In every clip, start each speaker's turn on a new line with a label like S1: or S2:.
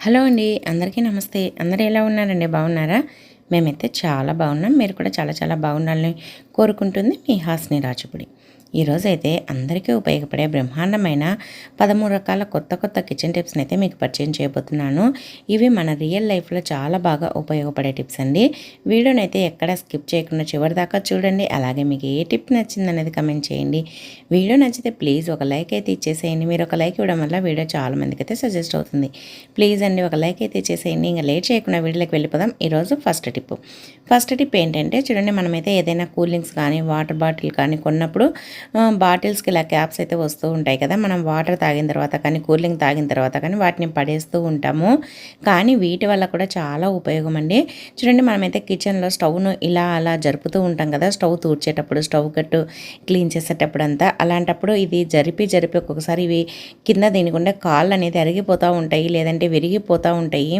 S1: Hello అండి అందరికీ నమస్తే. అందరూ ఎలా ఉన్నారండి? బాగున్నారా? మేమైతే చాలా బాగున్నాం. మీరు కూడా చాలా చాలా బాగుండాలని కోరుకుంటుంది మీ హాస్ని రాజుపుడి. ఈరోజు అయితే అందరికీ ఉపయోగపడే బ్రహ్మాండమైన పదమూడు రకాల కొత్త కొత్త కిచెన్ టిప్స్ని అయితే మీకు పరిచయం చేయబోతున్నాను. ఇవి మన రియల్ లైఫ్లో చాలా బాగా ఉపయోగపడే టిప్స్ అండి. వీడియోని అయితే ఎక్కడ స్కిప్ చేయకుండా చివరి దాకా చూడండి. అలాగే మీకు ఏ టిప్ నచ్చింది అనేది కమెంట్ చేయండి. వీడియో నచ్చితే ప్లీజ్ ఒక లైక్ అయితే ఇచ్చేసేయండి. మీరు ఒక లైక్ ఇవ్వడం వల్ల వీడియో చాలా మందికి అయితే సజెస్ట్ అవుతుంది. ప్లీజ్ అండి ఒక లైక్ అయితే ఇచ్చేసేయండి. ఇంకా లేట్ చేయకుండా వీడియోలోకి వెళ్ళిపోదాం. ఈరోజు ఫస్ట్ టిప్ ఫస్ట్ టిప్ ఏంటంటే చూడండి మనమైతే ఏదైనా కూలింగ్స్ కానీ వాటర్ బాటిల్ కానీ కొన్నప్పుడు బాటిల్స్కి ఇలా క్యాప్స్ అయితే వస్తూ ఉంటాయి కదా. మనం వాటర్ తాగిన తర్వాత కానీ కూలింగ్ తాగిన తర్వాత కానీ వాటిని పడేస్తూ ఉంటాము. కానీ వీటి వల్ల కూడా చాలా ఉపయోగం అండి. చూడండి మనమైతే కిచెన్లో స్టవ్ను ఇలా అలా జరుపుతూ ఉంటాం కదా. స్టవ్ తూడ్చేటప్పుడు స్టవ్ కట్టు క్లీన్ చేసేటప్పుడు అంతా. అలాంటప్పుడు ఇది జరిపి జరిపి ఒక్కొక్కసారి ఇవి కింద దీనికుండే కాళ్ళు అనేది అరిగిపోతూ ఉంటాయి లేదంటే విరిగిపోతూ ఉంటాయి.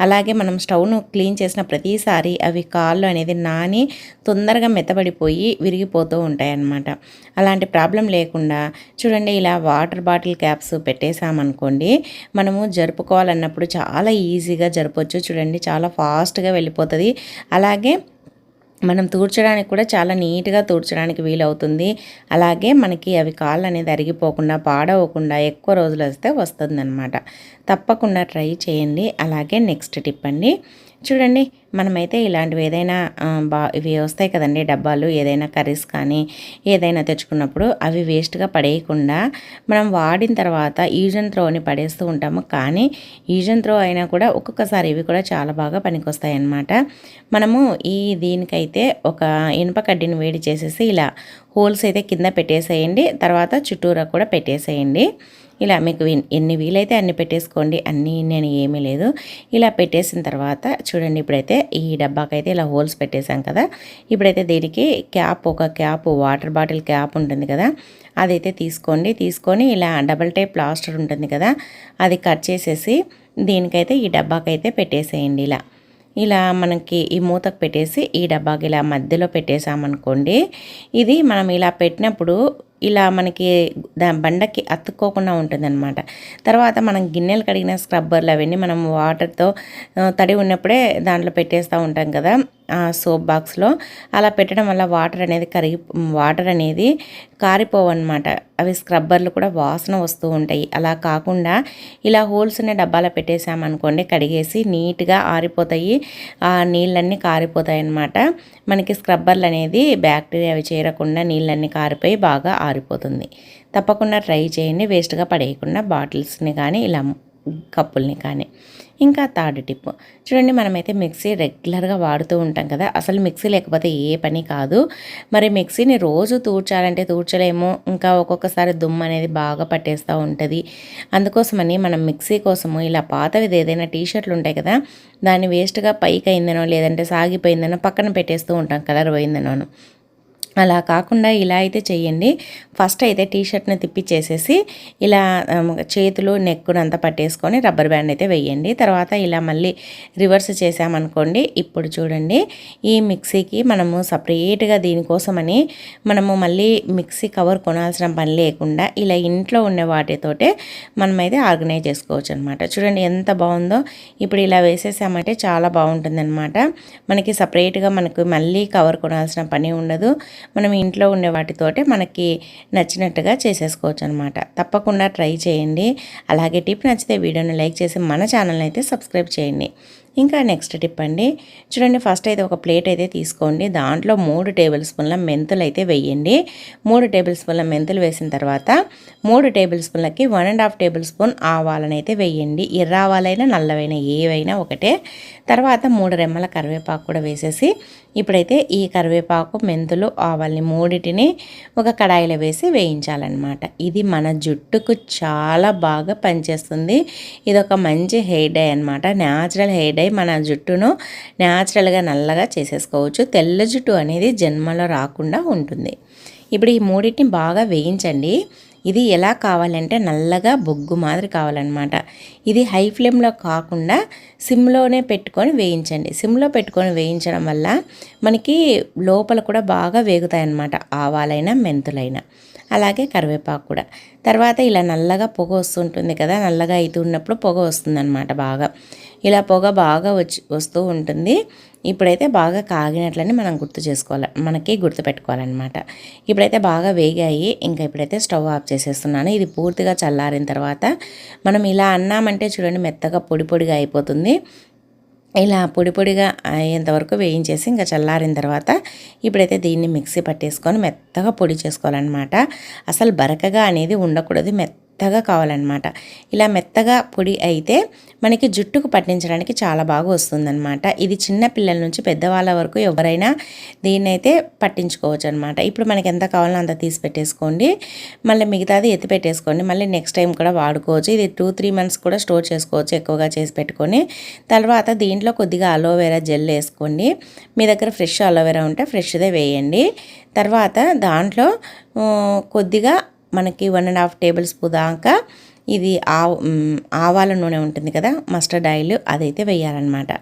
S1: అలాగే మనం స్టవ్ను క్లీన్ చేసిన ప్రతిసారి అవి కాళ్ళు అనేది నాని తొందరగా మెత్తబడిపోయి విరిగిపోతూ ఉంటాయి అన్నమాట అలాంటి ప్రాబ్లం లేకుండా చూడండి ఇలా వాటర్ బాటిల్ క్యాప్స్ పెట్టేసామనుకోండి మనము జరుపుకోవాలన్నప్పుడు చాలా ఈజీగా జరపవచ్చు చూడండి చాలా ఫాస్ట్గా వెళ్ళిపోతుంది. అలాగే మనం తూడ్చడానికి కూడా చాలా నీట్గా తూడ్చడానికి వీలవుతుంది. అలాగే మనకి అవి కాళ్ళు అనేది అరిగిపోకుండా పాడవకుండా ఎక్కువ రోజులు వస్తే వస్తుందన్నమాట. తప్పకుండా ట్రై చేయండి. అలాగే నెక్స్ట్ టిప్ అండి. చూడండి మనమైతే ఇలాంటివి ఏదైనా బా ఇవి వస్తాయి కదండి డబ్బాలు ఏదైనా కర్రీస్ కానీ ఏదైనా తెచ్చుకున్నప్పుడు అవి వేస్ట్గా పడేయకుండా మనం వాడిన తర్వాత ఈజన్ త్రోని పడేస్తూ ఉంటాము. కానీ ఈజన్ త్రో అయినా కూడా ఒక్కొక్కసారి ఇవి కూడా చాలా బాగా పనికొస్తాయి అన్నమాట మనము ఈ దీనికైతే ఒక ఇనుప కడ్డీని వేడి చేసేసి ఇలా హోల్స్ అయితే కింద పెట్టేసేయండి తర్వాత చుట్టూరా కూడా పెట్టేసేయండి. ఇలా మీకు ఎన్ని వీలైతే అన్ని పెట్టేసుకోండి అన్నీ నేను ఏమీ లేదు. ఇలా పెట్టేసిన తర్వాత చూడండి ఇప్పుడైతే ఈ డబ్బాకైతే ఇలా హోల్స్ పెట్టేశాం కదా. ఇప్పుడైతే దీనికి క్యాప్ ఒక క్యాప్ వాటర్ బాటిల్ క్యాప్ ఉంటుంది కదా. అదైతే తీసుకోండి తీసుకొని ఇలా డబల్ టైప్ ప్లాస్టర్ ఉంటుంది కదా అది కట్ చేసేసి దీనికైతే ఈ డబ్బాకైతే పెట్టేసేయండి ఇలా. ఇలా మనకి ఈ మూతకు పెట్టేసి ఈ డబ్బాకి ఇలా మధ్యలో పెట్టేసామనుకోండి ఇది మనం ఇలా పెట్టినప్పుడు ఇలా మనకి దా బండకి అతుక్కోకుండా ఉంటుందన్నమాట. తర్వాత మనం గిన్నెలు కడిగిన స్క్రబ్బర్లు అవన్నీ మనం వాటర్తో తడి ఉన్నప్పుడే దాంట్లో పెట్టేస్తూ ఉంటాం కదా సోప్ బాక్స్లో. అలా పెట్టడం వల్ల వాటర్ అనేది కరిగి వాటర్ అనేది కారిపోవన్నమాట. అవి స్క్రబ్బర్లు కూడా వాసన వస్తూ ఉంటాయి. అలా కాకుండా ఇలా హోల్స్ ఉన్న డబ్బాలో పెట్టేసామనుకోండి కడిగేసి నీట్గా ఆరిపోతాయి. ఆ నీళ్ళన్నీ కారిపోతాయి అన్నమాట. మనకి స్క్రబ్బర్లు అనేది బ్యాక్టీరియా అవి చేరకుండా నీళ్ళన్నీ కారిపోయి బాగా ఆరిపోతుంది. తప్పకుండా ట్రై చేయండి. వేస్ట్గా పడేయకుండా బాటిల్స్ని కానీ ఇలా కప్పుల్ని కానీ. ఇంకా థర్డ్ టిప్. చూడండి మనమైతే మిక్సీ రెగ్యులర్గా వాడుతూ ఉంటాం కదా. అసలు మిక్సీ లేకపోతే ఏ పని కాదు. మరి మిక్సీని రోజు తూడ్చాలంటే తూర్చలేము ఇంకా ఒక్కొక్కసారి దుమ్ము అనేది బాగా పట్టేస్తూ ఉంటుంది. అందుకోసమని మనం మిక్సీ కోసము ఇలా పాతవి ఏదైనా టీషర్ట్లు ఉంటాయి కదా దాన్ని వేస్ట్గా పైకి అయిందనో లేదంటే సాగిపోయిందనో పక్కన పెట్టేస్తూ ఉంటాం కలర్ పోయిందనో అలా కాకుండా ఇలా అయితే చేయండి ఫస్ట్ అయితే టీషర్ట్ని తిప్పిచ్చేసేసి ఇలా చేతులు నెక్కును అంతా పట్టేసుకొని రబ్బర్ బ్యాండ్ అయితే వేయండి తర్వాత ఇలా మళ్ళీ రివర్స్ చేసామనుకోండి ఇప్పుడు చూడండి. ఈ మిక్సీకి మనము సపరేట్గా దీనికోసమని మనము మళ్ళీ మిక్సీ కవర్ కొనాల్సిన పని లేకుండా ఇలా ఇంట్లో ఉండే వాటితోటే మనమైతే ఆర్గనైజ్ చేసుకోవచ్చు అనమాట చూడండి ఎంత బాగుందో. ఇప్పుడు ఇలా వేసేసామంటే చాలా బాగుంటుందనమాట. మనకి సపరేట్గా మనకు మళ్ళీ కవర్ కొనాల్సిన పని ఉండదు. మనం ఇంట్లో ఉండే వాటితోటే మనకి నచ్చినట్టుగా చేసేసుకోవచ్చు అనమాట తప్పకుండా ట్రై చేయండి. అలాగే టిప్ నచ్చితే వీడియోని లైక్ చేసి మన ఛానల్ని అయితే సబ్స్క్రైబ్ చేయండి. ఇంకా నెక్స్ట్ టిప్ అండి. చూడండి ఫస్ట్ అయితే ఒక ప్లేట్ అయితే తీసుకోండి. దాంట్లో మూడు టేబుల్ స్పూన్ల మెంతులు అయితే వేయండి. మూడు టేబుల్ స్పూన్ల మెంతులు వేసిన తర్వాత మూడు టేబుల్ స్పూన్లకి one and half tablespoon ఆవాలని అయితే వేయండి. ఎర్రావాలైనా నల్లవైనా ఏవైనా ఒకటే. తర్వాత మూడు రెమ్మల కరివేపాకు కూడా వేసేసి ఇప్పుడైతే ఈ కరివేపాకు మెంతులు ఆవాల్ని మూడింటిని ఒక కడాయిలో వేసి వేయించాలన్నమాట. ఇది మన జుట్టుకు చాలా బాగా పనిచేస్తుంది. ఇది ఒక మంచి హెయిర్ డై అనమాట న్యాచురల్ హెయిర్ డై మన జుట్టును న్యాచురల్గా నల్లగా చేసేసుకోవచ్చు. తెల్ల జుట్టు అనేది జన్మలో రాకుండా ఉంటుంది. ఇప్పుడు ఈ మూడింటిని బాగా వేయించండి. ఇది ఎలా కావాలంటే నల్లగా బొగ్గు మాదిరి కావాలన్నమాట. ఇది హై ఫ్లేమ్లో కాకుండా సిమ్లోనే పెట్టుకొని వేయించండి. సిమ్లో పెట్టుకొని వేయించడం వల్ల మనకి లోపల కూడా బాగా వేగుతాయి అన్నమాట ఆవాలైనా మెంతులైనా. అలాగే కరివేపాకు కూడా. తర్వాత ఇలా నల్లగా పొగ వస్తుంటుంది కదా నల్లగా అవుతున్నప్పుడు పొగ వస్తుందన్నమాట బాగా. ఇలా పొగ బాగా వచ్చి వస్తూ ఉంటుంది. ఇప్పుడైతే బాగా కాగినట్లని మనం గుర్తు చేసుకోవాలి. మనకి గుర్తు పెట్టుకోవాలన్నమాట. ఇప్పుడైతే బాగా వేగాయి. ఇంకా ఇప్పుడైతే స్టవ్ ఆఫ్ చేసేస్తున్నాను. ఇది పూర్తిగా చల్లారిన తర్వాత మనం ఇలా అన్నామంటే చూడండి మెత్తగా పొడి పొడిగా అయిపోతుంది. ఇలా పొడి పొడిగా అయ్యేంతవరకు వేయించేసి ఇంకా చల్లారిన తర్వాత ఇప్పుడైతే దీన్ని మిక్సీ పట్టేసుకొని మెత్తగా పొడి చేసుకోవాలన్నమాట. అసలు బరకగా అనేది ఉండకూడదు. మెత్త మెత్తగా కావాలన్నమాట. ఇలా మెత్తగా పొడి అయితే మనకి జుట్టుకు పట్టించడానికి చాలా బాగా వస్తుందన్నమాట. ఇది చిన్న పిల్లల నుంచి పెద్దవాళ్ళ వరకు ఎవరైనా దీన్ని అయితే పట్టించుకోవచ్చు అనమాట ఇప్పుడు మనకి ఎంత కావాలో అంత తీసి పెట్టేసుకోండి. మళ్ళీ మిగతాది ఎత్తి పెట్టేసుకోండి. మళ్ళీ నెక్స్ట్ టైం కూడా వాడుకోవచ్చు. ఇది టూ త్రీ మంత్స్ కూడా స్టోర్ చేసుకోవచ్చు ఎక్కువగా చేసి పెట్టుకొని. తర్వాత దీంట్లో కొద్దిగా అలోవెరా జెల్ వేసుకోండి. మీ దగ్గర ఫ్రెష్ అలోవెరా ఉంటే ఫ్రెష్దే వేయండి. తర్వాత దాంట్లో కొద్దిగా మనకి one and half tablespoon దాకా ఇది ఆవు ఆవాల నూనె ఉంటుంది కదా మస్టర్డ్ ఆయిల్ అదైతే వేయాలన్నమాట.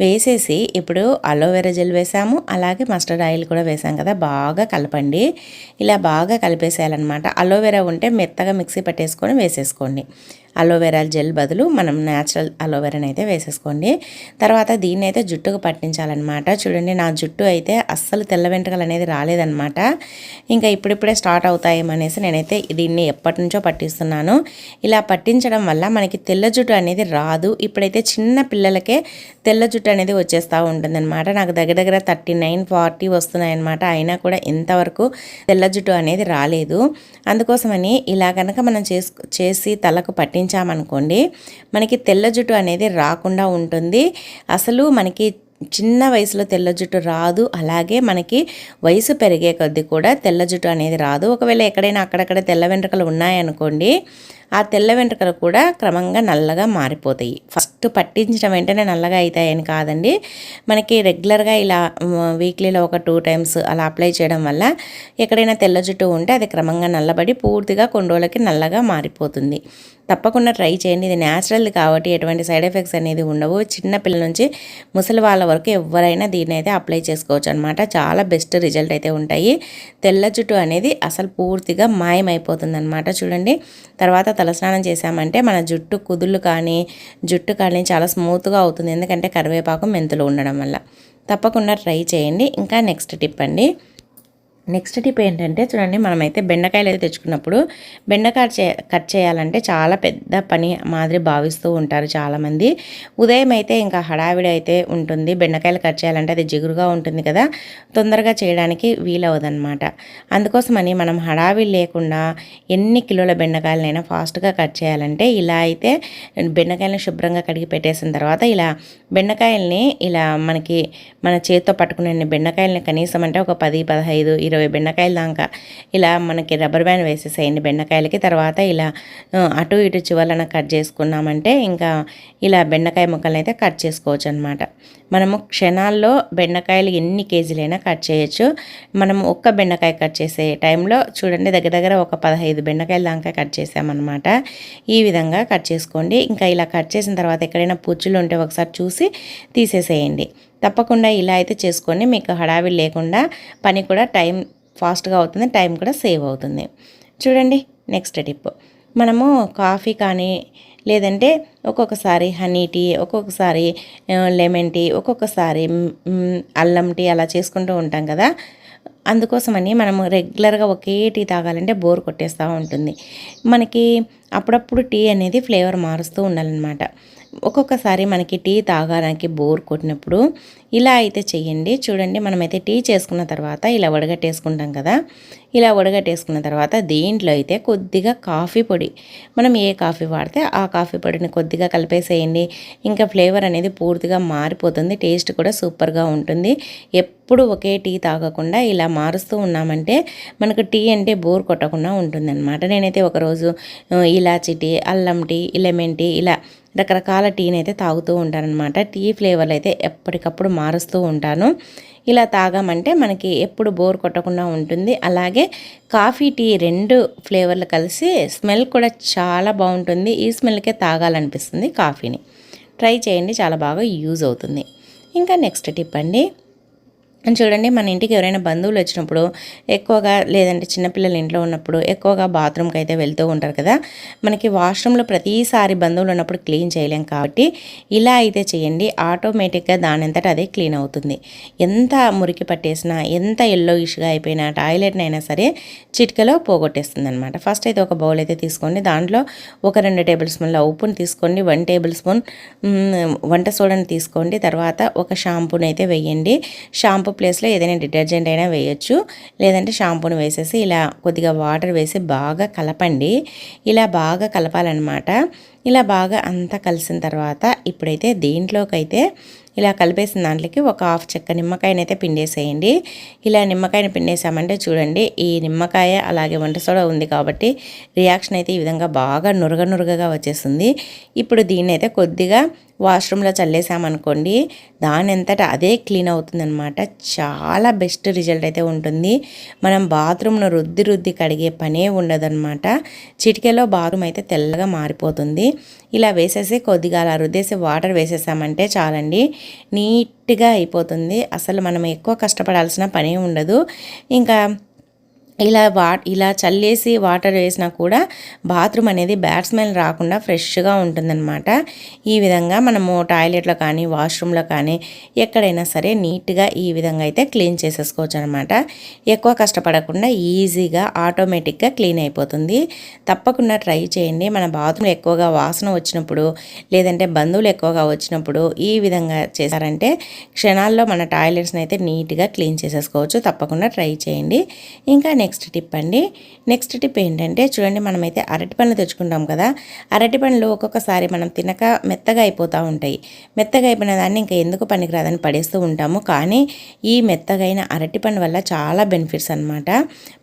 S1: వేసేసి ఇప్పుడు అలోవెరా జెల్ వేసాము అలాగే మస్టర్డ్ ఆయిల్ కూడా వేసాం కదా బాగా కలపండి. ఇలా బాగా కలిపేసేయాలన్నమాట. అలోవెరా ఉంటే మెత్తగా మిక్సీ పట్టేసుకొని వేసేసుకోండి. అలోవెరా జెల్ బదులు మనం న్యాచురల్ అలోవెరాని అయితే వేసేసుకోండి. తర్వాత దీన్ని అయితే జుట్టుకు పట్టించాలన్నమాట. చూడండి నా జుట్టు అయితే అస్సలు తెల్ల వెంట్రుకలు అనేది రాలేదన్నమాట. ఇంకా ఇప్పుడిప్పుడే స్టార్ట్ అవుతాయేమనేసి నేనైతే దీన్ని ఎప్పటి నుంచో పట్టిస్తున్నాను. ఇలా పట్టించడం వల్ల మనకి తెల్ల జుట్టు అనేది రాదు. ఇప్పుడైతే చిన్న పిల్లలకే తెల్ల జుట్టు అనేది వచ్చేస్తూ ఉంటుందన్నమాట. నాకు దగ్గర దగ్గర థర్టీ నైన్ ఫార్టీ వస్తున్నాయన్నమాట. అయినా కూడా ఇంతవరకు తెల్ల జుట్టు అనేది రాలేదు. అందుకోసమని ఇలా కనుక మనం చేసి తలకు పట్టించామనుకోండి మనకి తెల్ల జుట్టు అనేది రాకుండా ఉంటుంది. అసలు మనకి చిన్న వయసులో తెల్ల జుట్టు రాదు అలాగే మనకి వయసు పెరిగే కొద్దీ కూడా తెల్ల జుట్టు అనేది రాదు. ఒకవేళ ఎక్కడైనా అక్కడక్కడ తెల్ల వెంట్రుకలు ఉన్నాయనుకోండి ఆ తెల్ల వెంట్రుకలు కూడా క్రమంగా నల్లగా మారిపోతాయి. ఫస్ట్ పట్టించడం వెంటనే నల్లగా అవుతాయని కాదండి. మనకి రెగ్యులర్గా ఇలా వీక్లీలో ఒక టూ టైమ్స్ అలా అప్లై చేయడం వల్ల ఎక్కడైనా తెల్ల జుట్టు ఉంటే అది క్రమంగా నల్లబడి పూర్తిగా కొన్ని రోజులకి నల్లగా మారిపోతుంది. తప్పకుండా ట్రై చేయండి. ఇది న్యాచురల్ కాబట్టి ఎటువంటి సైడ్ ఎఫెక్ట్స్ అనేది ఉండవు. చిన్న పిల్లల నుంచి ముసలి వాళ్ళ వరకు ఎవరైనా దీన్ని అయితే అప్లై చేసుకోవచ్చు అనమాట చాలా బెస్ట్ రిజల్ట్ అయితే ఉంటాయి. తెల్ల జుట్టు అనేది అసలు పూర్తిగా మాయమైపోతుంది అనమాట చూడండి. తర్వాత తలస్నానం చేసామంటే మన జుట్టు కుదుళ్ళు కానీ జుట్టు కానీ చాలా స్మూత్గా అవుతుంది. ఎందుకంటే కరివేపాకు మెంతులు ఉండడం వల్ల. తప్పకుండా ట్రై చేయండి. ఇంకా నెక్స్ట్ టిప్ అండి. నెక్స్ట్ టిప్ ఏంటంటే చూడండి మనమైతే బెండకాయలు అయితే తెచ్చుకున్నప్పుడు బెండకాయ చే కట్ చేయాలంటే చాలా పెద్ద పని మాదిరి భావిస్తూ ఉంటారు చాలామంది. ఉదయం అయితే ఇంకా హడావిడి అయితే ఉంటుంది. బెండకాయలు కట్ చేయాలంటే అది జిగురుగా ఉంటుంది కదా. తొందరగా చేయడానికి వీలవదనమాట అందుకోసమని మనం హడావిడి లేకుండా ఎన్ని కిలోల బెండకాయలనైనా ఫాస్ట్గా కట్ చేయాలంటే ఇలా అయితే బెండకాయలను శుభ్రంగా కడిగి పెట్టేసిన తర్వాత ఇలా బెండకాయల్ని ఇలా మనకి మన చేతితో పట్టుకునే బెండకాయలని కనీసం అంటే ఒక పది పదహైదు ఇరవై బెండకాయల దాకా. ఇలా మనకి రబ్బర్ బ్యాండ్ వేసేసేయండి బెండకాయలకి. తర్వాత ఇలా అటు ఇటు చివరన కట్ చేసుకున్నామంటే ఇంకా ఇలా బెండకాయ ముక్కలను అయితే కట్ చేసుకోవచ్చు అనమాట మనము క్షణాల్లో బెండకాయలు ఎన్ని కేజీలైనా కట్ చేయొచ్చు. మనం ఒక్క బెండకాయ కట్ చేసే టైంలో చూడండి దగ్గర దగ్గర ఒక పదహైదు బెండకాయల దాకా కట్ చేసామన్నమాట ఈ విధంగా కట్ చేసుకోండి. ఇంకా ఇలా కట్ చేసిన తర్వాత ఎక్కడైనా పుచ్చులు ఉంటే ఒకసారి చూసి తీసేసేయండి. తప్పకుండా ఇలా అయితే చేసుకొని మీకు హడావిడి లేకుండా పని కూడా టైం ఫాస్ట్గా అవుతుంది టైం కూడా సేవ్ అవుతుంది. చూడండి నెక్స్ట్ టిప్. మనము కాఫీ కానీ లేదంటే ఒక్కొక్కసారి హనీ టీ ఒక్కొక్కసారి లెమన్ టీ ఒక్కొక్కసారి అల్లం టీ అలా చేసుకుంటూ ఉంటాం కదా. అందుకోసమని మనము రెగ్యులర్గా ఒకే టీ తాగాలంటే బోర్ కొట్టేస్తూ ఉంటుంది. మనకి అప్పుడప్పుడు టీ అనేది ఫ్లేవర్ మారుస్తూ ఉండాలన్నమాట. ఒక్కొక్కసారి మనకి టీ తాగడానికి బోర్ కొట్టినప్పుడు ఇలా అయితే చేయండి చూడండి మనమైతే టీ చేసుకున్న తర్వాత ఇలా వడగట్టేసుకుంటాం కదా. ఇలా వడగట్టేసుకున్న తర్వాత దీంట్లో అయితే కొద్దిగా కాఫీ పొడి మనం ఏ కాఫీ వాడితే ఆ కాఫీ పొడిని కొద్దిగా కలిపేసేయండి. ఇంకా ఫ్లేవర్ అనేది పూర్తిగా మారిపోతుంది టేస్ట్ కూడా సూపర్గా ఉంటుంది. ఎప్పుడు ఒకే టీ తాగకుండా ఇలా మారుస్తూ ఉన్నామంటే మనకు టీ అంటే బోర్ కొట్టకుండా ఉంటుందన్నమాట. నేనైతే ఒకరోజు ఇలాచి టీ అల్లం టీ లెమన్ టీ ఇలా రకరకాల టీని అయితే తాగుతూ ఉంటానన్నమాట టీ ఫ్లేవర్లు అయితే ఎప్పటికప్పుడు మారుస్తూ ఉంటాను. ఇలా తాగామంటే మనకి ఎప్పుడు బోర్ కొట్టకుండా ఉంటుంది. అలాగే కాఫీ టీ రెండు ఫ్లేవర్లు కలిసి స్మెల్ కూడా చాలా బాగుంటుంది. ఈ స్మెల్కే తాగాలనిపిస్తుంది కాఫీని. ట్రై చేయండి చాలా బాగా యూజ్ అవుతుంది. ఇంకా నెక్స్ట్ టిప్ అండి. చూడండి మన ఇంటికి ఎవరైనా బంధువులు వచ్చినప్పుడు ఎక్కువగా లేదంటే చిన్నపిల్లలు ఇంట్లో ఉన్నప్పుడు ఎక్కువగా బాత్రూమ్కి అయితే వెళ్తూ ఉంటారు కదా. మనకి వాష్రూమ్లో ప్రతిసారి బంధువులు ఉన్నప్పుడు క్లీన్ చేయలేం కాబట్టి ఇలా అయితే చేయండి. ఆటోమేటిక్గా దానంతట అదే క్లీన్ అవుతుంది. ఎంత మురికి పట్టేసినా ఎంత ఎల్లో ఇష్గా అయిపోయినా టాయిలెట్ని అయినా సరే చిటికలో పోగొట్టేస్తుంది అనమాట ఫస్ట్ అయితే ఒక బౌల్ అయితే తీసుకోండి. దాంట్లో ఒక రెండు టేబుల్ స్పూన్ల ఉప్పుని తీసుకోండి. వన్ టేబుల్ స్పూన్ వంట సోడాని తీసుకోండి. తర్వాత ఒక షాంపూని అయితే వేయండి. షాంపూ షాంపూ ప్లేస్లో ఏదైనా డిటర్జెంట్ అయినా వేయచ్చు. లేదంటే షాంపూని వేసేసి ఇలా కొద్దిగా వాటర్ వేసి బాగా కలపండి. ఇలా బాగా కలపాలన్నమాట. ఇలా బాగా అంతా కలిసిన తర్వాత ఇప్పుడైతే దీంట్లోకైతే ఇలా కలిపేసిన దాంట్లోకి ఒక హాఫ్ చెక్క నిమ్మకాయనైతే పిండేసేయండి. ఇలా నిమ్మకాయని పిండేసామంటే చూడండి ఈ నిమ్మకాయ అలాగే వంట సోడా ఉంది కాబట్టి రియాక్షన్ అయితే ఈ విధంగా బాగా నురగ నురగగా వచ్చేస్తుంది. ఇప్పుడు దీన్ని అయితే కొద్దిగా వాష్రూమ్లో చల్లేసామనుకోండి దాని అంతటా అదే క్లీన్ అవుతుందన్నమాట చాలా బెస్ట్ రిజల్ట్ అయితే ఉంటుంది. మనం బాత్రూమ్ను రుద్ది రుద్ది కడిగే పనే ఉండదన్నమాట చిటికెలో బాత్రూమ్ అయితే తెల్లగా మారిపోతుంది. ఇలా వేసేసి కొద్దిగా అలా రుద్దేసి వాటర్ వేసేసామంటే చాలండి. నీట్గా అయిపోతుంది. అసలు మనం ఎక్కువ కష్టపడాల్సిన పనే ఉండదు. ఇంకా ఇలా వా ఇలా చల్లేసి వాటర్ వేసినా కూడా బాత్రూమ్ అనేది బ్యాడ్ స్మెల్ రాకుండా ఫ్రెష్గా ఉంటుందన్నమాట. ఈ విధంగా మనము టాయిలెట్లో కానీ వాష్రూమ్లో కానీ ఎక్కడైనా సరే నీట్గా ఈ విధంగా అయితే క్లీన్ చేసేసుకోవచ్చు అనమాట ఎక్కువ కష్టపడకుండా ఈజీగా ఆటోమేటిక్గా క్లీన్ అయిపోతుంది. తప్పకుండా ట్రై చేయండి. మన బాత్రూమ్ ఎక్కువగా వాసన వచ్చినప్పుడు లేదంటే బంధువులు ఎక్కువగా వచ్చినప్పుడు ఈ విధంగా చేశారంటే క్షణాల్లో మన టాయిలెట్స్ని అయితే నీట్గా క్లీన్ చేసేసుకోవచ్చు. తప్పకుండా ట్రై చేయండి. ఇంకా నెక్స్ట్ టిప్ అండి. నెక్స్ట్ టిప్ ఏంటంటే చూడండి మనమైతే అరటి పండ్లు తెచ్చుకుంటాం కదా. అరటి పండ్లు ఒక్కొక్కసారి మనం తినక మెత్తగా అయిపోతూ ఉంటాయి. మెత్తగా అయిపోయిన దాన్ని ఇంకా ఎందుకు పనికిరాదని పడేస్తూ ఉంటాము. కానీ ఈ మెత్తగైన అరటి పండు వల్ల చాలా బెనిఫిట్స్ అనమాట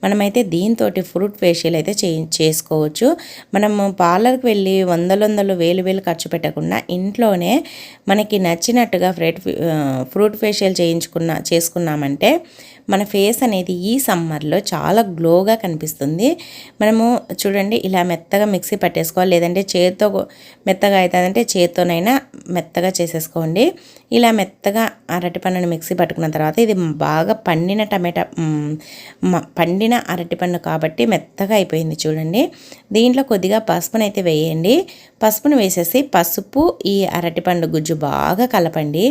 S1: మనమైతే దీంతో ఫ్రూట్ ఫేషియల్ అయితే చే చేసుకోవచ్చు. మనము పార్లర్కి వెళ్ళి వందలు వందలు వేలు వేలు ఖర్చు పెట్టకుండా ఇంట్లోనే మనకి నచ్చినట్టుగా ఫ్రెడ్ ఫ్రూట్ ఫేషియల్ చేయించుకున్న చేసుకున్నామంటే మన ఫేస్ అనేది ఈ సమ్మర్లో చాలా గ్లోగా కనిపిస్తుంది. మనము చూడండి ఇలా మెత్తగా మిక్సీ పట్టేసుకోవాలి. లేదంటే చేతితో మెత్తగా అవుతుందంటే చేతితోనైనా మెత్తగా చేసేసుకోండి. ఇలా మెత్తగా అరటి పండును మిక్సీ పట్టుకున్న తర్వాత ఇది బాగా పండిన టమాటా పండిన అరటి పండు కాబట్టి మెత్తగా అయిపోయింది చూడండి. దీంట్లో కొద్దిగా పసుపునైతే అయితే వేయండి. పసుపును వేసేసి పసుపు ఈ అరటిపండు గుజ్జు బాగా కలపండి.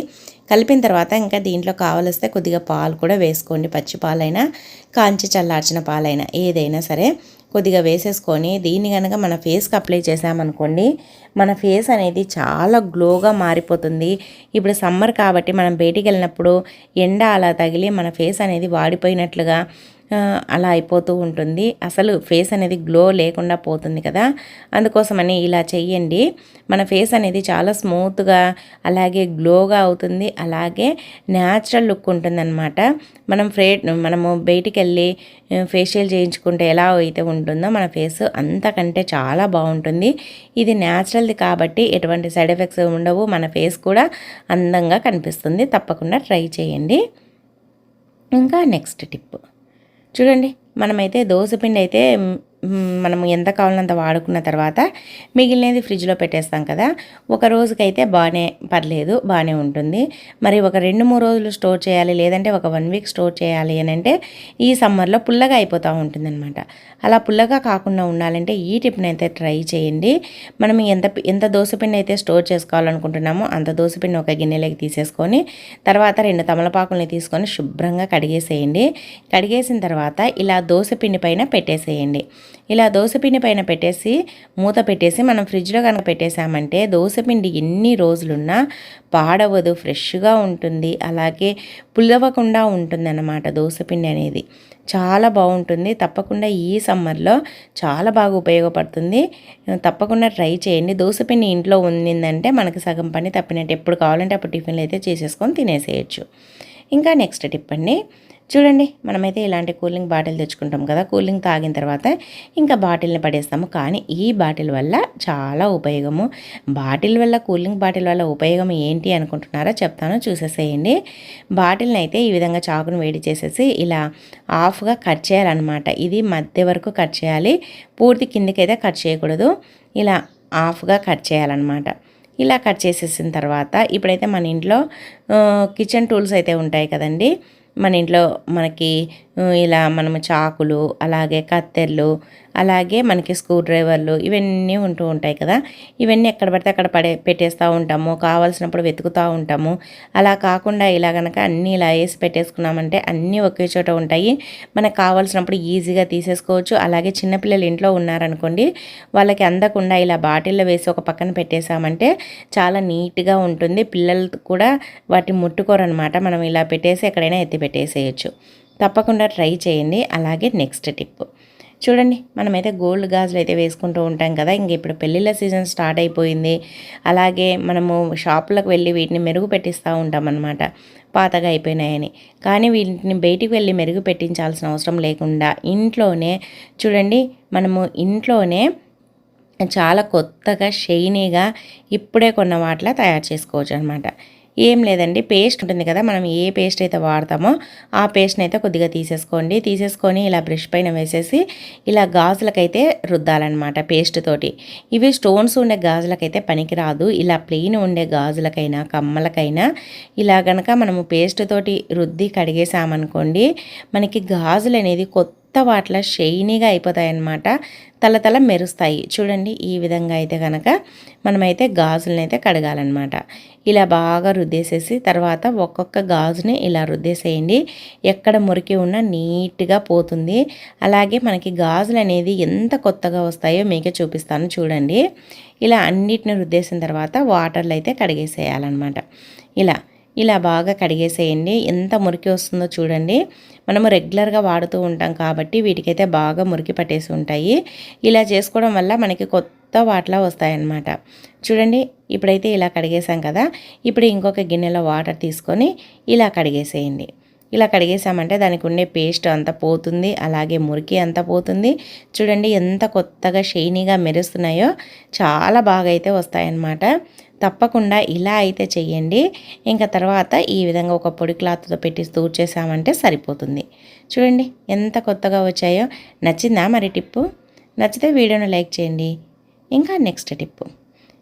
S1: కలిపిన తర్వాత ఇంకా దీంట్లో కావలిస్తే కొద్దిగా పాలు కూడా వేసుకోండి. పచ్చి పాలైనా కాంచి చల్లార్చిన పాలైనా ఏదైనా సరే కొద్దిగా వేసేసుకొని దీన్ని కనుక మన ఫేస్కి అప్లై చేసామనుకోండి మన ఫేస్ అనేది చాలా గ్లోగా మారిపోతుంది. ఇప్పుడు సమ్మర్ కాబట్టి మనం బయటికి వెళ్ళినప్పుడు ఎండ అలా తగిలి మన ఫేస్ అనేది వాడిపోయినట్లుగా అలా అయిపోతూ ఉంటుంది. అసలు ఫేస్ అనేది గ్లో లేకుండా పోతుంది కదా. అందుకోసమని ఇలా చెయ్యండి. మన ఫేస్ అనేది చాలా స్మూత్గా అలాగే గ్లోగా అవుతుంది. అలాగే న్యాచురల్ లుక్ ఉంటుందన్నమాట. మనం ఫ్రే మనము బయటికి వెళ్ళి ఫేషియల్ చేయించుకుంటే ఎలా అయితే ఉంటుందో మన ఫేస్ అంతకంటే చాలా బాగుంటుంది. ఇది న్యాచురల్ది కాబట్టి ఎటువంటి సైడ్ ఎఫెక్ట్స్ ఉండవు. మన ఫేస్ కూడా అందంగా కనిపిస్తుంది. తప్పకుండా ట్రై చేయండి. ఇంకా నెక్స్ట్ టిప్. చూడండి మనమైతే దోశపిండి అయితే మనం ఎంత కావాలంత వాడుకున్న తర్వాత మిగిలినది ఫ్రిడ్జ్లో పెట్టేస్తాం కదా. ఒక రోజుకైతే బాగానే పర్లేదు బాగానే ఉంటుంది. మరి ఒక రెండు మూడు రోజులు స్టోర్ చేయాలి లేదంటే ఒక వన్ వీక్ స్టోర్ చేయాలి అని అంటే ఈ సమ్మర్లో పుల్లగా అయిపోతూ ఉంటుందన్నమాట. అలా పుల్లగా కాకుండా ఉండాలంటే ఈ టిప్ని అయితే ట్రై చేయండి. మనం ఎంత ఎంత దోశపిండి అయితే స్టోర్ చేసుకోవాలనుకుంటున్నామో అంత దోశపిండి ఒక గిన్నెలోకి తీసేసుకొని తర్వాత రెండు తమలపాకుల్ని తీసుకొని శుభ్రంగా కడిగేసేయండి. కడిగేసిన తర్వాత ఇలా దోశపిండి పైన పెట్టేసేయండి. ఇలా దోశపిండి పైన పెట్టేసి మూత పెట్టేసి మనం ఫ్రిడ్జ్లో కనుక పెట్టేసామంటే దోశపిండి ఎన్ని రోజులున్నా పాడవదు ఫ్రెష్గా ఉంటుంది. అలాగే పుల్లవకుండా ఉంటుంది అన్నమాట దోశపిండి అనేది. చాలా బాగుంటుంది. తప్పకుండా ఈ సమ్మర్లో చాలా బాగా ఉపయోగపడుతుంది. తప్పకుండా ట్రై చేయండి. దోశపిండి ఇంట్లో ఉండిందంటే మనకి సగం పని తప్పినట్టు ఎప్పుడు కావాలంటే అప్పుడు టిఫిన్లు అయితే చేసేసుకొని తినేసేయచ్చు. ఇంకా నెక్స్ట్ టిప్ అండి. చూడండి మనమైతే ఇలాంటి కూలింగ్ బాటిల్ తెచ్చుకుంటాం కదా కూలింగ్ తాగిన తర్వాత ఇంకా బాటిల్ని పడేస్తాము. కానీ ఈ బాటిల్ వల్ల చాలా ఉపయోగము. బాటిల్ వల్ల కూలింగ్ బాటిల్ వల్ల ఉపయోగం ఏంటి అనుకుంటున్నారో చెప్తాను చూసేసేయండి. బాటిల్ని అయితే ఈ విధంగా చాకును వేడి చేసేసి ఇలా ఆఫ్గా కట్ చేయాలన్నమాట. ఇది మధ్య వరకు కట్ చేయాలి. పూర్తి కిందికైతే కట్ చేయకూడదు. ఇలా ఆఫ్గా కట్ చేయాలన్నమాట. ఇలా కట్ చేసేసిన తర్వాత ఇప్పుడైతే మన ఇంట్లో కిచెన్ టూల్స్ అయితే ఉంటాయి కదండి. మన ఇంట్లో మనకి ఇలా మనము చాకులు అలాగే కత్తెర్లు అలాగే మనకి స్క్రూ డ్రైవర్లు ఇవన్నీ ఉంటూ ఉంటాయి కదా. ఇవన్నీ ఎక్కడ పడితే అక్కడ పడే పెట్టేస్తూ ఉంటాము. కావాల్సినప్పుడు వెతుకుతూ ఉంటాము. అలా కాకుండా ఇలా కనుక అన్నీ ఇలా వేసి పెట్టేసుకున్నామంటే అన్నీ ఒకే చోట ఉంటాయి. మనకు కావాల్సినప్పుడు ఈజీగా తీసేసుకోవచ్చు. అలాగే చిన్నపిల్లలు ఇంట్లో ఉన్నారనుకోండి వాళ్ళకి అందకుండా ఇలా బాటిల్లో వేసి ఒక పక్కన పెట్టేసామంటే చాలా నీట్గా ఉంటుంది. పిల్లలు కూడా వాటిని ముట్టుకోరనమాట. మనం ఇలా పెట్టేసి ఎక్కడైనా ఎత్తి పెట్టేసేయచ్చు. తప్పకుండా ట్రై చేయండి. అలాగే నెక్స్ట్ టిప్. చూడండి మనమైతే గోల్డ్ గాజులు అయితే వేసుకుంటూ ఉంటాం కదా. ఇంక ఇప్పుడు పెళ్ళిళ్ళ సీజన్ స్టార్ట్ అయిపోయింది. అలాగే మనము షాపులకు వెళ్ళి వీటిని మెరుగు పెట్టిస్తూ ఉంటాం అనమాట పాతగా అయిపోయినాయని. కానీ వీటిని బయటికి వెళ్ళి మెరుగు పెట్టించాల్సిన అవసరం లేకుండా ఇంట్లోనే చూడండి మనము ఇంట్లోనే చాలా కొత్తగా షైనీగా ఇప్పుడే కొన్న వాటిలా తయారు చేసుకోవచ్చు అనమాట ఏం లేదండి పేస్ట్ ఉంటుంది కదా మనం ఏ పేస్ట్ అయితే వాడతామో ఆ పేస్ట్ని అయితే కొద్దిగా తీసేసుకోండి. తీసేసుకొని ఇలా బ్రష్ పైన వేసేసి ఇలా గాజులకైతే రుద్దాలన్నమాట పేస్ట్ తోటి. ఇవి స్టోన్స్ ఉండే గాజులకైతే పనికిరాదు. ఇలా ప్లెయిన్ ఉండే గాజులకైనా కమ్మలకైనా ఇలా గనక మనము పేస్ట్ తోటి రుద్ది కడిగేసామనుకోండి మనకి గాజులు అనేది కొత్త వాటిలో షైనీగా అయిపోతాయి అన్నమాట మెరుస్తాయి. చూడండి ఈ విధంగా అయితే కనుక మనమైతే గాజులను అయితే కడగాలన్నమాట. ఇలా బాగా రుద్దేసేసి తర్వాత ఒక్కొక్క గాజుని ఇలా రుద్దేసేయండి. ఎక్కడ మురికి ఉన్నా నీట్గా పోతుంది. అలాగే మనకి గాజులు అనేది ఎంత కొత్తగా వస్తాయో మీకే చూపిస్తాను చూడండి. ఇలా అన్నిటిని రుద్దేసిన తర్వాత వాటర్లు అయితే కడిగేసేయాలన్నమాట. ఇలా ఇలా బాగా కడిగేసేయండి. ఎంత మురికి వస్తుందో చూడండి. మనము రెగ్యులర్గా వాడుతూ ఉంటాం కాబట్టి వీటికైతే బాగా మురికి పట్టేసి ఉంటాయి. ఇలా చేసుకోవడం వల్ల మనకి కొత్త వాటిలా వస్తాయన్నమాట. చూడండి ఇప్పుడైతే ఇలా కడిగేసాం కదా. ఇప్పుడు ఇంకొక గిన్నెలో వాటర్ తీసుకొని ఇలా కడిగేసేయండి. ఇలా కడిగేసామంటే దానికి ఉండే పేస్ట్ అంతా పోతుంది అలాగే మురికి అంతా పోతుంది. చూడండి ఎంత కొత్తగా షైనీగా మెరుస్తున్నాయో చాలా బాగా అయితే వస్తాయన్నమాట. తప్పకుండా ఇలా అయితే చెయ్యండి. ఇంకా తర్వాత ఈ విధంగా ఒక పొడి క్లాత్తో పెట్టి చేసామంటే సరిపోతుంది. చూడండి ఎంత కొత్తగా వచ్చాయో. నచ్చిందా మరి టిప్పు? నచ్చితే వీడియోను లైక్ చేయండి. ఇంకా నెక్స్ట్ టిప్పు.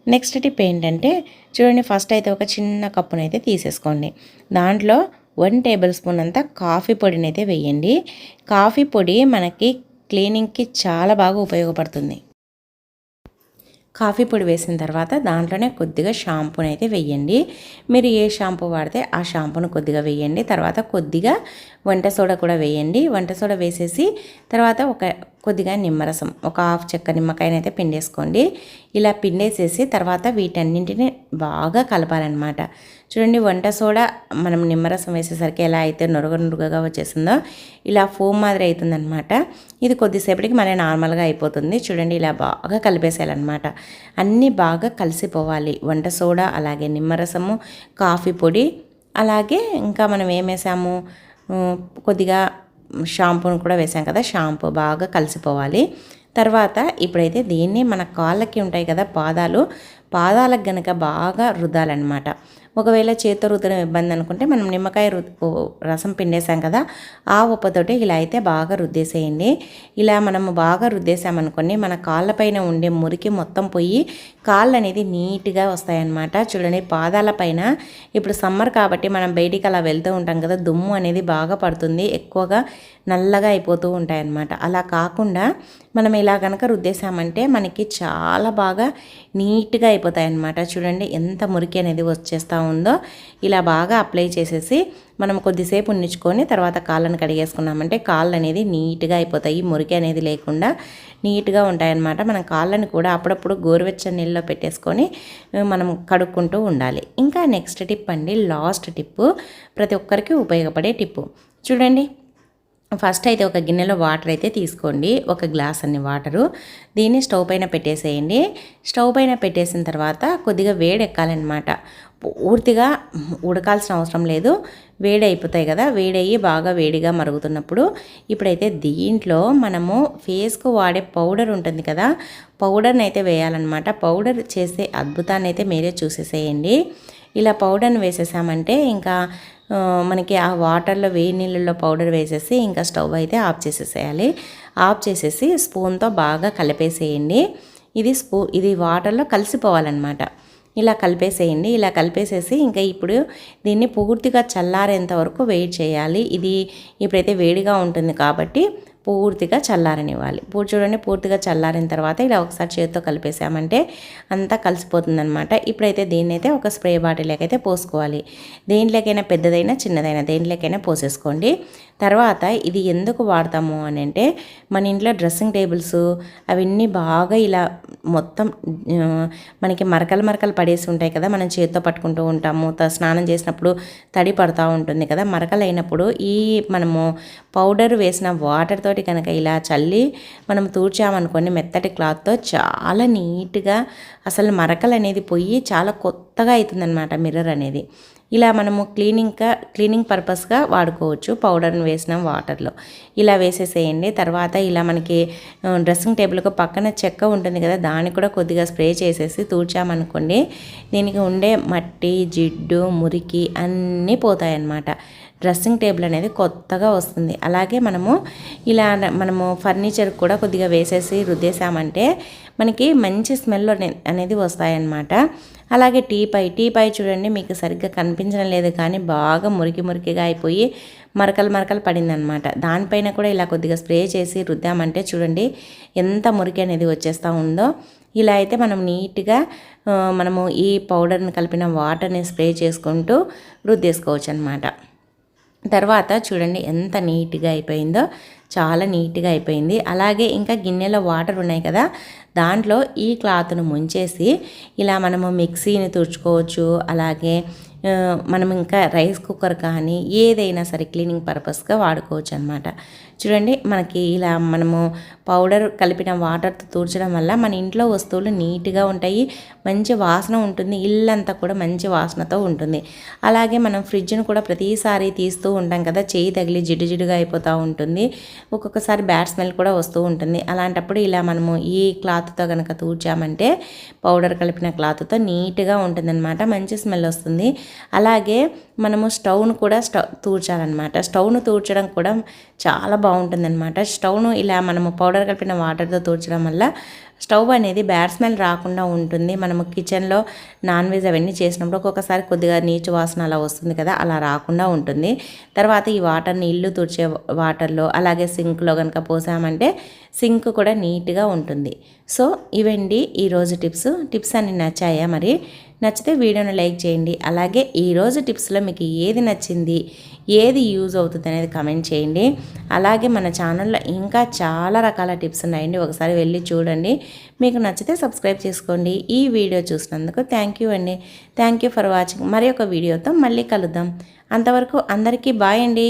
S1: నెక్స్ట్ టిప్ ఏంటంటే చూడండి ఫస్ట్ అయితే ఒక చిన్న కప్పునైతే తీసేసుకోండి. దాంట్లో వన్ టేబుల్ స్పూన్ అంతా కాఫీ పొడిని అయితే వేయండి. కాఫీ పొడి మనకి క్లీనింగ్కి చాలా బాగా ఉపయోగపడుతుంది. కాఫీ పొడి వేసిన తర్వాత దాంట్లోనే కొద్దిగా షాంపూని అయితే వేయండి. మీరు ఏ షాంపూ వాడితే ఆ షాంపూను కొద్దిగా వేయండి. తర్వాత కొద్దిగా వంట సోడా కూడా వేయండి. వంట సోడా వేసేసి తర్వాత ఒక కొద్దిగా నిమ్మరసం ఒక హాఫ్ చెక్క నిమ్మకాయనైతే పిండేసుకోండి. ఇలా పిండేసేసి తర్వాత వీటన్నింటిని బాగా కలపాలన్నమాట. చూడండి వంట సోడా మనం నిమ్మరసం వేసేసరికి ఎలా అయితే నురగ నురుగగా వచ్చేసిందో ఇలా ఫోమ్ మాదిరి అవుతుందనమాట ఇది కొద్దిసేపటికి మన నార్మల్గా అయిపోతుంది. చూడండి ఇలా బాగా కలిపేసేయాలన్నమాట. అన్నీ బాగా కలిసిపోవాలి. వంట సోడా అలాగే నిమ్మరసము కాఫీ పొడి అలాగే ఇంకా మనం ఏం వేసాము? కొద్దిగా షాంపూని కూడా వేసాం కదా షాంపూ బాగా కలిసిపోవాలి. తర్వాత ఇప్పుడైతే దీన్ని మన కాళ్ళకి ఉంటాయి కదా పాదాలు. పాదాలకు గనక బాగా రుద్దాలన్నమాట. ఒకవేళ చేతితో రుద్దడం ఇబ్బంది అనుకుంటే మనం నిమ్మకాయ రసం పిండేసాం కదా ఆ ఉప్పతోటి ఇలా అయితే బాగా రుద్దేసేయండి. ఇలా మనము బాగా రుద్దేసామనుకోండి మన కాళ్ళపైన ఉండే మురికి మొత్తం పోయి కాళ్ళు అనేది నీట్గా వస్తాయన్నమాట. చూడండి పాదాల పైన ఇప్పుడు సమ్మర్ కాబట్టి మనం బయటికి అలా వెళ్తూ ఉంటాం కదా దుమ్ము అనేది బాగా పడుతుంది ఎక్కువగా నల్లగా అయిపోతూ ఉంటాయన్నమాట. అలా కాకుండా మనం ఇలా కనుక రుద్దేశామంటే మనకి చాలా బాగా నీట్గా అయిపోతాయి అన్నమాట చూడండి ఎంత మురికి అనేది వచ్చేస్తూ ఉందో ఇలా బాగా అప్లై చేసేసి మనం కొద్దిసేపు ఉన్నించుకొని తర్వాత కాళ్ళని కడిగేసుకున్నామంటే కాళ్ళు అనేది నీట్గా అయిపోతాయి మురికి అనేది లేకుండా నీట్గా ఉంటాయన్నమాట. మనం కాళ్ళని కూడా అప్పుడప్పుడు గోరువెచ్చని నీళ్ళలో పెట్టేసుకొని మనం కడుక్కుంటూ ఉండాలి. ఇంకా నెక్స్ట్ టిప్ అండి లాస్ట్ టిప్పు ప్రతి ఒక్కరికి ఉపయోగపడే టిప్పు. చూడండి ఫస్ట్ అయితే ఒక గిన్నెలో వాటర్ అయితే తీసుకోండి ఒక గ్లాస్ అన్ని వాటరు. దీన్ని స్టవ్ పైన పెట్టేసేయండి. స్టవ్ పైన పెట్టేసిన తర్వాత కొద్దిగా వేడెక్కాలన్నమాట. పూర్తిగా ఉడకాల్సిన అవసరం లేదు. వేడి అయిపోతాయి కదా వేడయ్యి బాగా వేడిగా మరుగుతున్నప్పుడు ఇప్పుడైతే దీంట్లో మనము ఫేస్కు వాడే పౌడర్ ఉంటుంది కదా పౌడర్ని అయితే వేయాలన్నమాట. పౌడర్ చేసే అద్భుతాన్ని అయితే మీరే చూసేసేయండి. ఇలా పౌడర్ని వేసేసామంటే ఇంకా మనకి ఆ వాటర్లో వేడి నీళ్ళల్లో పౌడర్ వేసేసి ఇంకా స్టవ్ అయితే ఆఫ్ చేసేసేయాలి. ఆఫ్ చేసేసి స్పూన్తో బాగా కలిపేసేయండి. ఇది స్పూ ఇది వాటర్లో కలిసిపోవాలన్నమాట. ఇలా కలిపేసేయండి. ఇలా కలిపేసేసి ఇంకా ఇప్పుడు దీన్ని పూర్తిగా చల్లారేంత వరకు వెయిట్ చేయాలి. ఇది ఇప్పుడైతే వేడిగా ఉంటుంది కాబట్టి పూర్తిగా చల్లారనివ్వాలి. పూర్తి చూడండి పూర్తిగా చల్లారిన తర్వాత ఇలా ఒకసారి చేతితో కలిపేసామంటే అంతా కలిసిపోతుంది అనమాట ఇప్పుడైతే దీన్నైతే ఒక స్ప్రే బాటిల్లోకైతే అయితే పోసుకోవాలి. దేంట్లోకైనా పెద్దదైనా చిన్నదైనా దేంట్లోకైనా పోసేసుకోండి. తర్వాత ఇది ఎందుకు వాడతాము అని అంటే మన ఇంట్లో డ్రెస్సింగ్ టేబుల్స్ అవన్నీ బాగా ఇలా మొత్తం మనకి మరకలు మరకలు పడేసి ఉంటాయి కదా మనం చేతితో పట్టుకుంటూ ఉంటాము. స్నానం చేసినప్పుడు తడి పడుతూ ఉంటుంది కదా మరకలు అయినప్పుడు ఈ మనము పౌడర్ వేసిన వాటర్తో తోటి కనుక ఇలా చల్లి మనం తూర్చామనుకోండి మెత్తటి క్లాత్తో చాలా నీట్గా అసలు మరకలు అనేది పోయి చాలా కొత్తగా అవుతుందన్నమాట మిర్రర్ అనేది. ఇలా మనము క్లీనింగ్గా క్లీనింగ్ పర్పస్గా వాడుకోవచ్చు పౌడర్ని వేసిన వాటర్లో. ఇలా వేసేసేయండి. తర్వాత ఇలా మనకి డ్రెస్సింగ్ టేబుల్కి పక్కన చెక్క ఉంటుంది కదా దాన్ని కూడా కొద్దిగా స్ప్రే చేసేసి తూడ్చామనుకోండి దీనికి ఉండే మట్టి జిడ్డు మురికి అన్నీ పోతాయన్నమాట. డ్రెస్సింగ్ టేబుల్ అనేది కొత్తగా వస్తుంది. అలాగే మనము ఇలా మనము ఫర్నిచర్ కూడా కొద్దిగా వేసేసి రుద్దేశామంటే మనకి మంచి స్మెల్ అనేది వస్తాయన్నమాట. అలాగే టీ పై టీ పై చూడండి మీకు సరిగ్గా కనిపించడం లేదు కానీ బాగా మురికి మురికిగా అయిపోయి మరకలు మరకలు పడిందనమాట దానిపైన కూడా ఇలా కొద్దిగా స్ప్రే చేసి రుద్దామంటే చూడండి ఎంత మురికి అనేది వచ్చేస్తూ ఉందో. ఇలా అయితే మనం నీట్గా మనము ఈ పౌడర్ని కలిపిన వాటర్ని స్ప్రే చేసుకుంటూ రుద్దేసుకోవచ్చు అనమాట తర్వాత చూడండి ఎంత నీట్గా అయిపోయిందో చాలా నీట్గా అయిపోయింది. అలాగే ఇంకా గిన్నెలో వాటర్ ఉన్నాయి కదా దాంట్లో ఈ క్లాత్ను ముంచేసి ఇలా మనము మిక్సీని తుడుచుకోవచ్చు. అలాగే మనం ఇంకా రైస్ కుక్కర్ కానీ ఏదైనా సరే క్లీనింగ్ పర్పస్గా వాడుకోవచ్చు అనమాట చూడండి మనకి ఇలా మనము పౌడర్ కలిపిన వాటర్తో తూర్చడం వల్ల మన ఇంట్లో వస్తువులు నీట్గా ఉంటాయి మంచి వాసన ఉంటుంది ఇల్లంతా కూడా మంచి వాసనతో ఉంటుంది. అలాగే మనం ఫ్రిడ్జ్ను కూడా ప్రతిసారి తీస్తూ ఉంటాం కదా చేయి తగిలి జిడ్డు అయిపోతూ ఉంటుంది ఒక్కొక్కసారి బ్యాడ్ స్మెల్ కూడా వస్తూ ఉంటుంది. అలాంటప్పుడు ఇలా మనము ఈ క్లాత్తో కనుక తూర్చామంటే పౌడర్ కలిపిన క్లాత్తో నీట్గా ఉంటుందన్నమాట మంచి స్మెల్ వస్తుంది. అలాగే మనము స్టవ్ను కూడా స్టవ్ తూర్చాలన్నమాట. స్టవ్ను తూర్చడం కూడా చాలా బాగుంటుందన్నమాట. స్టవ్ను ఇలా మనము పౌడర్ కలిపిన వాటర్తో తూర్చడం వల్ల స్టవ్ అనేది బ్యాడ్ స్మెల్ రాకుండా ఉంటుంది. మనము కిచెన్లో నాన్ వెజ్ అవన్నీ చేసినప్పుడు ఒక్కొక్కసారి కొద్దిగా నీచు వాసన అలా వస్తుంది కదా అలా రాకుండా ఉంటుంది. తర్వాత ఈ వాటర్ని ఇల్లు తుడిచే వాటర్లో అలాగే సింక్లో కనుక పోసామంటే సింక్ కూడా నీట్గా ఉంటుంది. సో ఇవండి ఈరోజు టిప్స్. టిప్స్ అన్ని నచ్చాయా మరి? నచ్చితే వీడియోను లైక్ చేయండి. అలాగే ఈరోజు టిప్స్లో మీకు ఏది నచ్చింది ఏది యూజ్ అవుతుంది అనేది కమెంట్ చేయండి. అలాగే మన ఛానల్లో ఇంకా చాలా రకాల టిప్స్ ఉన్నాయండి. ఒకసారి వెళ్ళి చూడండి. మీకు నచ్చితే సబ్స్క్రైబ్ చేసుకోండి. ఈ వీడియో చూసినందుకు థ్యాంక్ యూ అండి. Thank you for watching. మరి ఒక వీడియోతో మళ్ళీ కలుద్దాం. అంతవరకు అందరికీ బాయ్ అండి.